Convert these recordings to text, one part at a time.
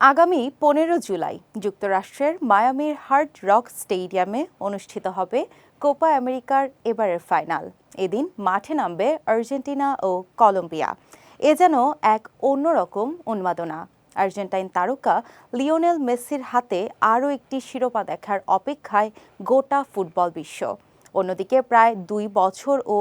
আগামী পনেরো জুলাই যুক্তরাষ্ট্রের মায়ামির হার্ড রক স্টেডিয়ামে অনুষ্ঠিত হবে কোপা আমেরিকার এবারের ফাইনাল। এদিন মাঠে নামবে আর্জেন্টিনা ও কলম্বিয়া। এ যেন এক অন্যরকম উন্মাদনা। আর্জেন্টাইন তারকা লিওনেল মেসির হাতে আরও একটি শিরোপা দেখার অপেক্ষায় গোটা ফুটবল বিশ্ব। অন্যদিকে প্রায় দুই বছর ও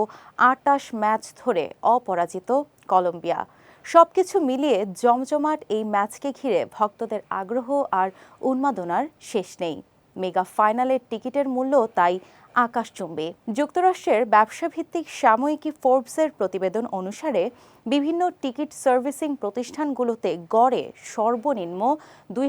আটাশ ম্যাচ ধরে অপরাজিত কলম্বিয়া। সবকিছু মিলিয়ে জমজমাট এই ম্যাচকে ঘিরে ভক্তদের আগ্রহ আর উন্মাদনার শেষ নেই। মেগা ফাইনালের টিকিটের মূল্য তাই আকাশচুম্বী যুক্তরাষ্ট্রের ব্যবসাভিত্তিক সাময়িকী ফোর্বসের প্রতিবেদন অনুসারে বিভিন্ন টিকিট সার্ভিসিং প্রতিষ্ঠানগুলোতে গড়ে সর্বনিম্ন দুই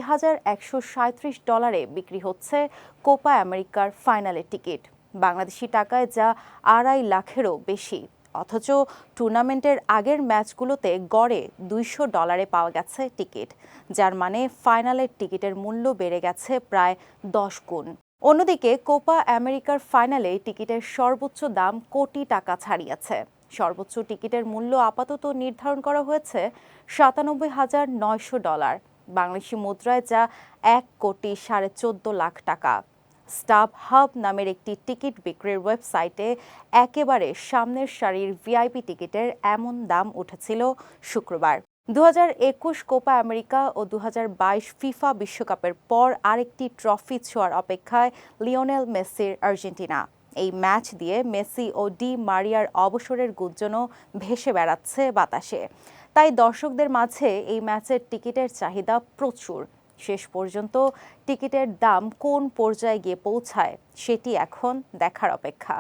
ডলারে বিক্রি হচ্ছে কোপা আমেরিকার ফাইনালের টিকিট। বাংলাদেশি টাকায় যা আড়াই লাখেরও বেশি। অথচ টুর্নামেন্টের আগের ম্যাচগুলোতে গড়ে দুইশো ডলারে পাওয়া গেছে টিকিট, যার মানে ফাইনালের টিকিটের মূল্য বেড়ে গেছে প্রায় দশ গুণ। অন্যদিকে কোপা আমেরিকার ফাইনালে টিকিটের সর্বোচ্চ দাম কোটি টাকা ছাড়িয়েছে। সর্বোচ্চ টিকিটের মূল্য আপাতত নির্ধারণ করা হয়েছে সাতানব্বই হাজার নয়শো ডলার। বাংলাদেশি মুদ্রায় যা এক কোটি সাড়ে চোদ্দ লাখ টাকা। স্টাব হাব নামের একটি টিকিট বিক্রির ওয়েবসাইটে একেবারে সামনের সারির ভিআইপি টিকিটের এমন দাম উঠেছিল শুক্রবার। দু হাজার একুশ কোপা আমেরিকা ও দু হাজার বাইশ ফিফা বিশ্বকাপের পর আরেকটি ট্রফি ছোঁয়ার অপেক্ষায় লিওনেল মেসির আর্জেন্টিনা। এই ম্যাচ দিয়ে মেসি ও ডি মারিয়ার অবসরের গুঞ্জনও ভেসে বেড়াচ্ছে বাতাসে। তাই দর্শকদের মাঝে এই ম্যাচের টিকিটের চাহিদা প্রচুর। শেষ পর্যন্ত টিকিটের দাম কোন পর্যায়ে গিয়ে পৌঁছায় সেটি এখন দেখার অপেক্ষা।